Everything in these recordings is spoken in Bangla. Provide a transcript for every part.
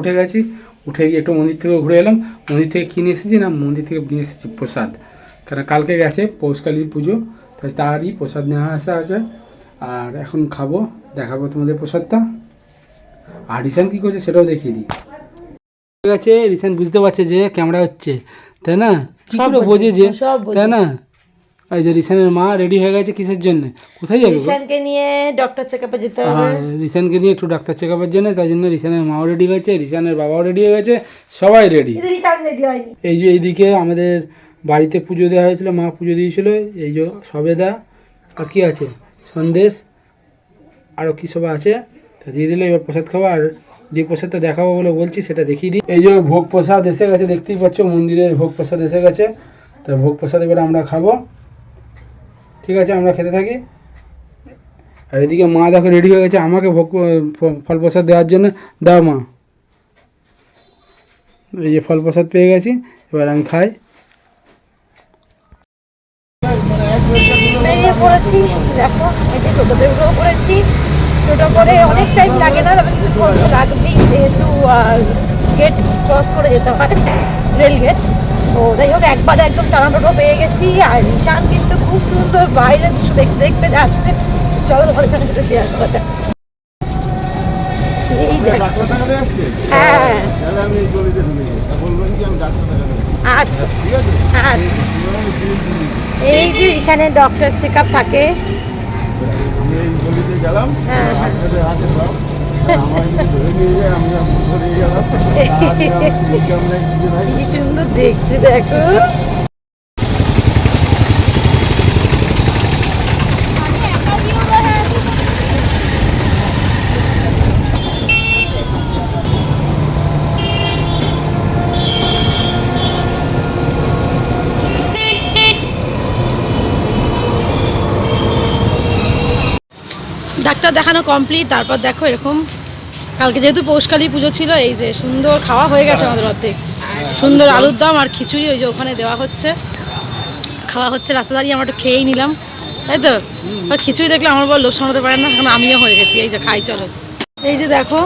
উঠে গেছি উঠে গিয়ে একটু মন্দির থেকে ঘুরে এলাম। মন্দির থেকে কিনে এসেছি না মন্দির থেকে নিয়ে এসেছি প্রসাদ। কারণ কালকে গেছে পৌষকালীর পুজো তাই তারই প্রসাদ নেওয়া আসা আছে। আর এখন খাব দেখাবো তোমাদের প্রসাদটা। আর রিসেন্ট কী করছে সেটাও দেখিয়ে দিই। ঠিক আছে রিসেন্ট বুঝতে পারছে যে ক্যামেরা হচ্ছে তাই না? কি করে বোঝে যে তাই না? এই যে রিসেন্টের মা রেডি হয়ে গেছে কিসের জন্য? কোথায় যাবে? ঈশানকে নিয়ে ডক্টর চেক আপে যেতে হবে। হ্যাঁ রিসানকে নিয়ে একটু ডাক্তার চেক আপের জন্য তাই জন্য রিসানের মাও রেডি হয়েছে রিসানের বাবাও রেডি হয়ে গেছে সবাই রেডি এই যে এইদিকে আমাদের বাড়িতে পুজো দেওয়া হয়েছিল মা পুজো দিয়েছিল এই যে সবেদা আর কি আছে? সন্দেশ আরও কী সব আছে? তা দিয়ে দিলে এবার প্রসাদ খাব আর যে প্রসাদটা দেখাবো বলে বলছি সেটা দেখিয়ে দিই। এই যে ভোগ প্রসাদ এসে গেছে দেখতেই পাচ্ছ মন্দিরের ভোগ প্রসাদ এসে গেছে। তা ভোগ প্রসাদ এবার আমরা খাব। ঠিক আছে, আমরা খেতে থাকি। আর এদিকে মা দেখো রেডি হয়ে গেছে, আমাকে ভোগ, ফল প্রসাদ দেওয়ার জন্য। দাও মা। এই যে ফল প্রসাদ পেয়ে গেছি, এবার আমি খাই। বেরিয়ে পড়েছি দেখো এটা টোটোতে উঠেও করে অনেক টাইম লাগে না, তবে তো লাগবেই, যেহেতু গেট ক্রস করে যেতে হয় রেল গেট তো যাই হোক একবারে একদম টানা টোটো পেয়ে গেছি। আর ঈশান কিন্তু খুব সুন্দর বাইরে দৃশ্য দেখতে দেখতে যাচ্ছে। চলো তোমাদের এখানে সেটা শেয়ার করা যাক। এই হ্যাঁ। আচ্ছা। আচ্ছা। এই যে ঈশানের ডক্টর চেক আপ থাকে হ্যাঁ, হ্যাঁ। সুন্দর দেখছি দেখো ডাক্তার দেখানো কমপ্লিট তারপর দেখো এরকম কালকে যেহেতু পৌষকালী পুজো ছিল, এই যে সুন্দর খাওয়া হয়ে গেছে আমাদের অর্ধেক। সুন্দর আলুর দম আর খিচুড়ি, ওই যে ওখানে দেওয়া হচ্ছে। খাওয়া হচ্ছে, রাস্তা দাঁড়িয়ে আমরা একটু খেয়েই নিলাম। তাই তো? আর খিচুড়ি দেখলে আমার বল লোক সামলাতে পারে না এখন আমিও হয়ে গেছি। এই যে খাই, চলো। এই যে দেখো,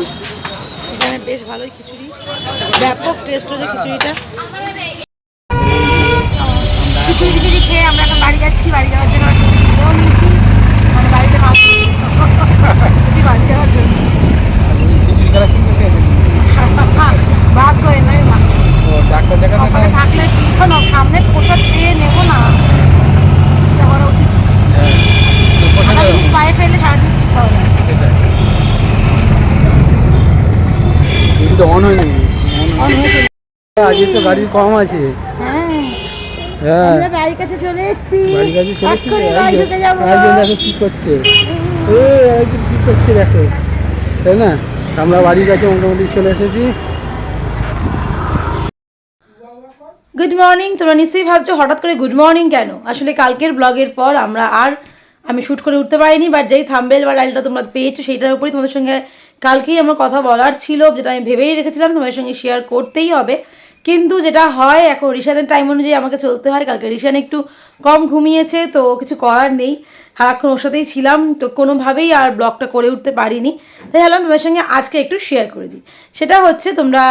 এখানে বেশ ভালোই খিচুড়ি। ব্যাপক টেস্ট হয়েছে খিচুড়িটা। খিচুড়ি খিচুড়ি খেয়ে আমরা এখন বাড়ি যাচ্ছি। বাড়ি যাওয়ার জন্য মানে বাড়িতে বাড়ি যাওয়ার জন্য। ভাগ্য এ নয় মা ডাক্তার দেখাতে ওখানে থাকলে কি শোনো সামনে প্রসাদ পেয়ে নেব না না। তো কম আছে হ্যাঁ আমরা এসেছি এসেছি কি কি করছে দেখো তাই না আমরা বাড়ির কাছে মোটামুটি চলে এসেছি। গুড মর্নিং তোমরা নিশ্চয়ই ভাবছ হঠাৎ করে গুড মর্নিং কেন? আসলে কালকের ব্লগের পর আমরা আর আমি শ্যুট করে উঠতে পারিনি বাট যেই থাম্বেল বা টাইলটা তোমরা পেয়েছ সেইটার উপরেই তোমাদের সঙ্গে কালকেই আমার কথা বলার ছিল, যেটা আমি ভেবেই রেখেছিলাম তোমাদের সঙ্গে শেয়ার করতেই হবে। কিন্তু যেটা হয়, এখন রিশানের টাইম অনুযায়ী আমাকে চলতে হয়, কালকে রিশান একটু কম ঘুমিয়েছে, তো কিছু করার নেই। সারাক্ষণ ওর সাথেই ছিলাম, তো কোনোভাবেই আর ব্লগটা করে উঠতে পারিনি। তাই ভাবলাম তোমাদের সঙ্গে আজকে একটু শেয়ার করে দিই। সেটা হচ্ছে তোমরা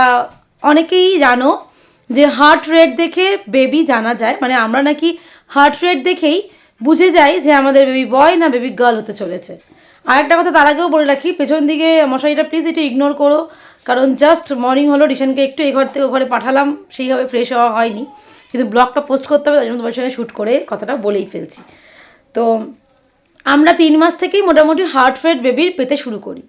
অনেকেই জানো যে হার্ট রেট দেখে বেবি জানা যায়। মানে আমরা নাকি হার্ট রেট দেখেই বুঝে যাই যে আমাদের বেবি বয় না বেবি গার্ল হতে চলেছে। আর একটা কথা তার আগেও বলে রাখি, পেছন দিকে মশারিটা প্লিজ একটু ইগনোর করো। কারণ জাস্ট মর্নিং হলো, রিশানকে একটু এই ঘর থেকে ঘরে পাঠালাম, সেইভাবে ফ্রেশ হওয়া হয়নি। কিন্তু ব্লগটা পোস্ট করতে হবে, তাই জন্য তোমার সঙ্গে শ্যুট করে কথাটা বলেই ফেলছি। তো আমরা তিন মাস থেকেই মোটামুটি হার্ট রেট বেবির পেতে শুরু করি।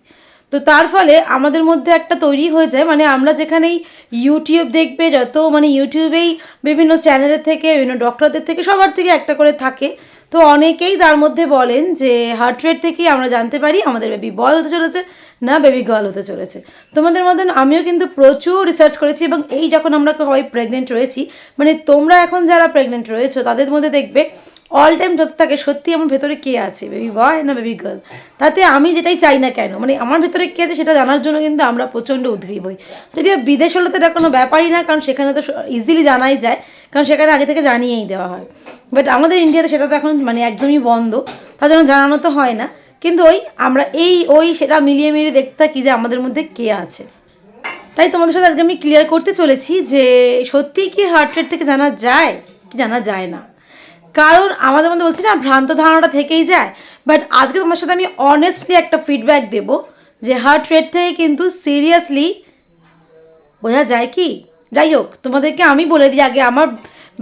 তো তার ফলে আমাদের মধ্যে একটা তৈরি হয়ে যায় মানে আমরা যেখানেই ইউটিউব দেখবে, যত মানে ইউটিউবেই বিভিন্ন চ্যানেলের থেকে, বিভিন্ন ডক্টরদের থেকে, সবার থেকে একটা করে থাকে। তো অনেকেই তার মধ্যে বলেন যে হার্ট রেট থেকেই আমরা জানতে পারি আমাদের বেবি বয় হতে চলেছে না বেবি গার্ল হতে চলেছে। তোমাদের মতন আমিও কিন্তু প্রচুর রিসার্চ করেছি এবং এই যখন আমরা সবাই প্রেগনেন্ট রয়েছি মানে তোমরা এখন যারা প্রেগনেন্ট রয়েছো, তাদের মধ্যে দেখবে অল টাইম যত থাকে, সত্যি আমার ভেতরে কে আছে? বেবি বয় না বেবি গার্ল তাতে আমি যেটাই চাই না কেন মানে আমার ভেতরে কে আছে সেটা জানার জন্য কিন্তু আমরা প্রচণ্ড উদ্গ্রীব হই। যদিও বিদেশ হলে তো এটা কোনো ব্যাপারই না, কারণ সেখানে তো ইজিলি জানাই যায়, কারণ সেখানে আগে থেকে জানিয়েই দেওয়া হয়। বাট আমাদের ইন্ডিয়াতে সেটা তো এখন মানে একদমই বন্ধ, তার জন্য জানানো তো হয় না। কিন্তু ওই আমরা এই, ওই সেটা মিলিয়ে মিলিয়ে দেখতে থাকি যে আমাদের মধ্যে কে আছে। তাই তোমাদের সাথে আজকে আমি ক্লিয়ার করতে চলেছি যে সত্যি কি হার্ট রেট থেকে জানা যায়? কি জানা যায় না? কারণ আমাদের মধ্যে বলছি না, ভ্রান্ত ধারণাটা থেকেই যায়। বাট আজকে তোমার সাথে আমি অনেস্টলি একটা ফিডব্যাক দেব যে হার্ট রেট থেকে কিন্তু সিরিয়াসলি বোঝা যায় কি? যাই হোক, তোমাদেরকে আমি বলে দিই আগে, আমার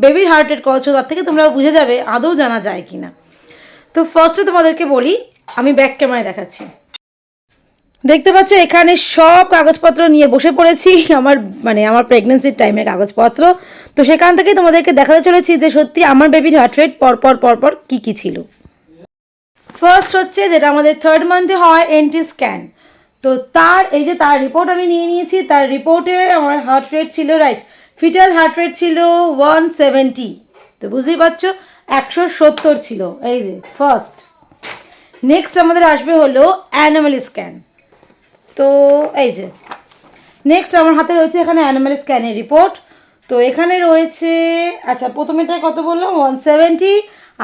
বেবির হার্ট রেট কত তার থেকে তোমরা বুঝে যাবে আদৌ জানা যায় কি না তো ফার্স্টে তোমাদেরকে বলি, আমি ব্যাক ক্যামেরায় দেখাচ্ছি। দেখতে পাচ্ছ, এখানে সব কাগজপত্র নিয়ে বসে পড়েছি। আমার মানে আমার প্রেগনেন্সির টাইমের কাগজপত্র। তো সেখান থেকে তোমাদেরকে দেখাতে চলেছি যে সত্যি আমার বেবির হার্ট রেট পরপর পরপর কী কী ছিল। ফার্স্ট হচ্ছে যেটা আমাদের থার্ড মান্থে হয় এন্টি স্ক্যান তো তার, এই যে তার রিপোর্ট আমি নিয়ে নিয়েছি, তার রিপোর্টে আমার হার্ট রেট ছিল রাইট ফিটাল হার্ট রেট ছিল ওয়ান সেভেন্টি তো বুঝতেই পারছ, একশো সত্তর ছিল, এই যে ফার্স্ট নেক্সট আমাদের আসবে হলো অ্যানিমাল স্ক্যান তো এই যে নেক্সট আমার হাতে রয়েছে এখানে অ্যানিমাল স্ক্যানের রিপোর্ট তো এখানে রয়েছে আচ্ছা প্রথমেটা কত বললাম ওয়ান সেভেন্টি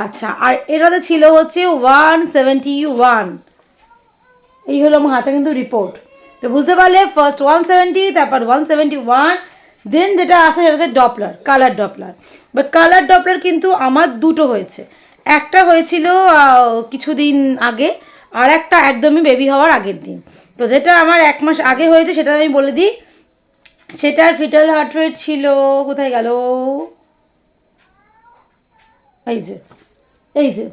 আচ্ছা আর এটাতে ছিল হচ্ছে ওয়ান সেভেন্টি ওয়ান এই হলো আমার হাতে কিন্তু রিপোর্ট তো বুঝতে পারলে ফার্স্ট ওয়ান সেভেন্টি তারপর ওয়ান সেভেন্টি ওয়ান দেন যেটা আসে সেটা হচ্ছে Doppler colour Doppler but colour Doppler কিন্তু আমার দুটো হয়েছে। একটা হয়েছিল কিছুদিন আগে, আর একটা একদমই বেবি হওয়ার আগের দিন। তো যেটা আমার এক মাস আগে হয়েছে, সেটা আমি বলে দিই। সেটার ফিটাল হার্ট রেট ছিল, কোথায় গেল? এই যে এই যে,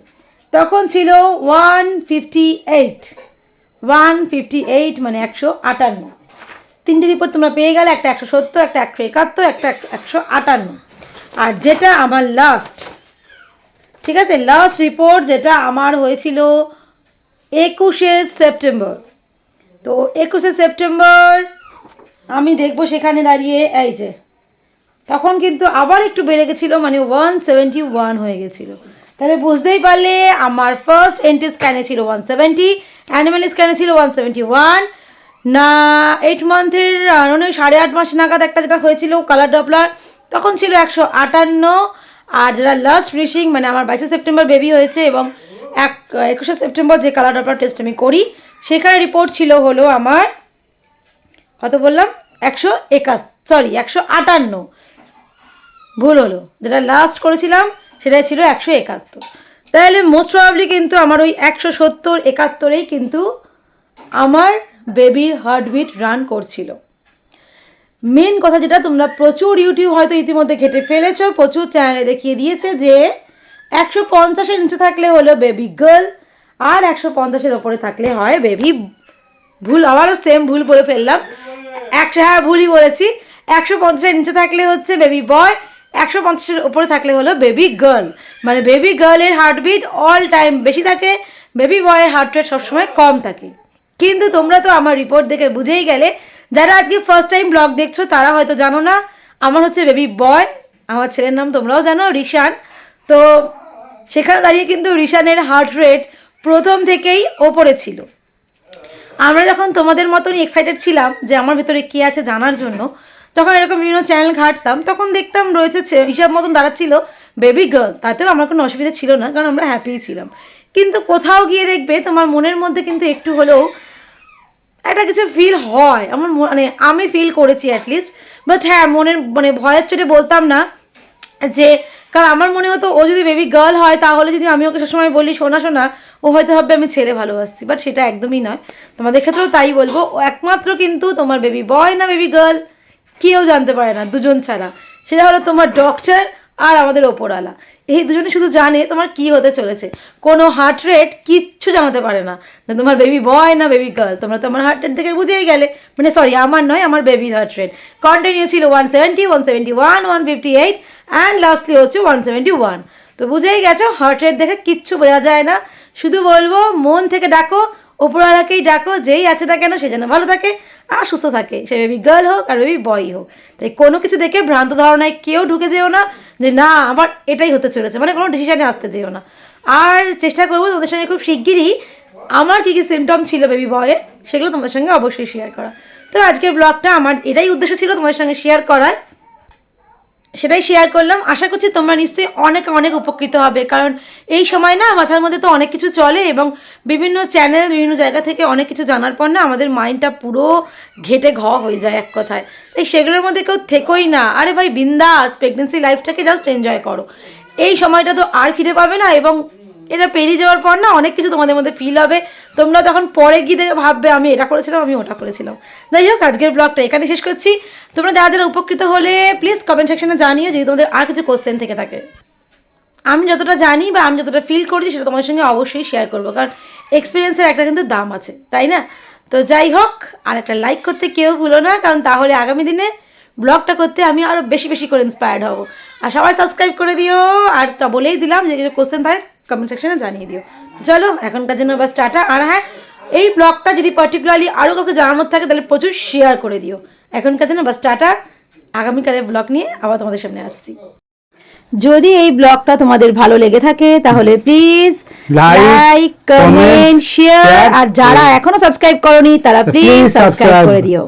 তখন ছিল one fifty eight one fifty eight মানে একশো আটান্ন। তিনটে রিপোর্ট তোমরা পেয়ে গেলে, একটা একশো সত্তর, একটা একশো একাত্তর, একটা একশো আটান্ন। আর যেটা আমার লাস্ট ঠিক আছে? লাস্ট রিপোর্ট যেটা আমার হয়েছিল একুশে সেপ্টেম্বর। তো একুশে সেপ্টেম্বর আমি দেখব সেখানে দাঁড়িয়ে, এই যে। তখন কিন্তু আবার একটু বেড়ে গেছিল মানে ওয়ান সেভেন্টি ওয়ান হয়ে গেছিল। তাহলে বুঝতেই পারলে আমার ফার্স্ট এন্টি স্ক্যানে ছিল ওয়ান সেভেন্টি অ্যানিমাল স্ক্যানে ছিল ওয়ান সেভেন্টি ওয়ান না এইট মান্থের মানে সাড়ে আট মাস নাগাদ একটা যেটা হয়েছিল কালার ডপলার তখন ছিল একশো আটান্ন। আর যেটা লাস্ট রিশিং মানে আমার বাইশে সেপ্টেম্বর বেবি হয়েছে এবং এক, একুশে সেপ্টেম্বর যে কালার ডপলার টেস্ট আমি করি সেখানে রিপোর্ট ছিল হলো আমার, কত বললাম? একশো একা সরি একশো আটান্ন। ভুল হলো। যেটা লাস্ট করেছিলাম সেটা ছিল একশো একাত্তর। তাহলে মোস্ট প্রবাবলি কিন্তু আমার ওই একশো সত্তর, একাত্তরেই কিন্তু আমার বেবির হার্টবিট রান করছিল। মেন কথা যেটা, তোমরা প্রচুর ইউটিউব হয়তো ইতিমধ্যে ঘেটে ফেলেছো, প্রচুর চ্যানেলে দেখিয়ে দিয়েছে যে একশো পঞ্চাশের নিচে থাকলে হলো বেবি গার্ল আর একশো পঞ্চাশের ওপরে থাকলে হয় বেবি ভুল, আবারও সেম ভুল বলে ফেললাম। একশো হ্যাঁ ভুলই বলেছি। একশো পঞ্চাশের নিচে থাকলে হচ্ছে বেবি বয় একশো পঞ্চাশের ওপরে থাকলে হলো বেবি গার্ল মানে বেবি গার্লের হার্টবিট অল টাইম বেশি থাকে বেবি বয়ের হার্ট রেট সবসময় কম থাকে। কিন্তু তোমরা তো আমার রিপোর্ট দেখে বুঝেই গেলে, যারা আজকে ফার্স্ট টাইম ব্লগ দেখছ, তারা হয়তো জানো না, আমার হচ্ছে বেবি বয় আমার ছেলের নাম তোমরাও জানো, রিশান। তো সেখানে দাঁড়িয়ে কিন্তু রিশানের হার্ট রেট প্রথম থেকেই ওপরে ছিল। আমরা যখন তোমাদের মতনই এক্সাইটেড ছিলাম যে আমার ভেতরে কী আছে জানার জন্য, যখন এরকম বিভিন্ন চ্যানেল ঘাঁটতাম, তখন দেখতাম রয়েছে হিসাব মতন দাঁড়াচ্ছিল বেবি গার্ল তাতেও আমার কোনো অসুবিধা ছিল না, কারণ আমরা হ্যাপিই ছিলাম। কিন্তু কোথাও গিয়ে দেখবে তোমার মনের মধ্যে কিন্তু একটু হলেও একটা কিছু ফিল হয়। আমার মানে আমি ফিল করেছি অ্যাটলিস্ট বাট হ্যাঁ মনের মানে ভয়ের চোটে বলতাম না যে, কারণ আমার মনে হতো ও যদি বেবি গার্ল হয়, তাহলে যদি আমি ওকে সবসময় বলি, শোনা শোনা ও হয়তো ভাববে আমি ছেলে ভালোবাসছি বাট সেটা একদমই নয়। তোমাদের ক্ষেত্রেও তাই বলব একমাত্র কিন্তু তোমার বেবি বয় না বেবি গার্ল কেউ জানতে পারে না, দুজন ছাড়া। সেটা হলো তোমার ডক্টর আর আমাদের ওপরওয়ালা। এই দুজনে শুধু জানে তোমার কি হতে চলেছে। কোনো হার্ট রেট কিচ্ছু জানাতে পারে না না তোমার বেবি বয় না বেবি গার্ল তোমরা তোমার হার্ট রেট দেখে বুঝেই গেলে। মানে সরি আমার নয়, আমার বেবির হার্ট রেট কন্টিনিউ ছিল one seventy one seventy one one fifty eight and lastly হচ্ছে ওয়ান সেভেন্টি ওয়ান তো বুঝেই গেছো হার্ট রেট দেখে কিচ্ছু বোঝা যায় না। শুধু বলব, মন থেকে ডাকো, ওপরওয়ালাকেই ডাকো, যেই আছে না কেন সে যেন ভালো থাকে আর সুস্থ থাকে। সে বেবি গার্ল হোক আর বেবি বয় হোক। তাই কোনো কিছু দেখে ভ্রান্ত ধারণায় কেউ ঢুকে যেও না যে, না, আমার এটাই হতে চলেছে। মানে কোনো ডিসিশানে আসতে যেও না। আর চেষ্টা করব তোমাদের সঙ্গে খুব শিগগিরই আমার কী কী সিমটম ছিল বেবি বয়ের সেগুলো তোমাদের সঙ্গে অবশ্যই শেয়ার করা। তো আজকের ব্লগটা আমার এটাই উদ্দেশ্য ছিল তোমাদের সঙ্গে শেয়ার করার। সেটাই শেয়ার করলাম। আশা করছি তোমরা নিশ্চয়ই অনেক অনেক উপকৃত হবে। কারণ এই সময় না, মাথার মধ্যে তো অনেক কিছু চলে এবং বিভিন্ন চ্যানেল বিভিন্ন জায়গা থেকে অনেক কিছু জানার পর না, আমাদের মাইন্ডটা পুরো ঘেটে ঘ হয়ে যায় এক কথায়। তাই সেগুলোর মধ্যে কেউ থেকোই না। আরে ভাই, বিন্দাস প্রেগনেন্সি লাইফটাকে জাস্ট এনজয় করো। এই সময়টা তো আর ফিরে পাবে না এবং এটা পেরিয়ে যাওয়ার পর না অনেক কিছু তোমাদের মধ্যে ফিল হবে। তোমরা তখন পরে গিয়ে ভাববে, আমি এটা করেছিলাম আমি ওটা করেছিলাম। যাই হোক, আজকের ব্লগটা এখানে শেষ করছি। তোমরা যারা যারা উপকৃত হলে প্লিজ কমেন্ট সেকশনে জানিও যদি তোমাদের আর কিছু কোশ্চেন থেকে থাকে। আমি যতটা জানি বা আমি যতটা ফিল করছি সেটা তোমার সঙ্গে অবশ্যই শেয়ার করব, কারণ এক্সপিরিয়েন্সের একটা কিন্তু দাম আছে, তাই না? তো যাই হোক, আর একটা লাইক করতে কেউ ভুলো না, কারণ তাহলে আগামী দিনে ব্লগটা করতে আমি আরও বেশি বেশি করে ইন্সপায়ার্ড হব। আর সবাই সাবস্ক্রাইব করে দিও, আর তা বলেই দিলাম যে কোশ্চেন থাকে কমেন্ট সেকশনে জানিয়ে দিও। চলো এখনকার জন্য বাস টাটা আর হ্যাঁ এই ব্লগটা যদি পার্টিকুলারলি আরও কাউকে জানানোর থাকে তাহলে প্রচুর শেয়ার করে দিও। এখনকার জন্য বাস টাটা আগামীকালের ব্লগ নিয়ে আবার তোমাদের সামনে আসছি। যদি এই ব্লগটা তোমাদের ভালো লেগে থাকে তাহলে প্লিজ লাইক কমেন্ট শেয়ার আর যারা এখনও সাবস্ক্রাইব করনি তারা প্লিজ সাবস্ক্রাইব করে দিও।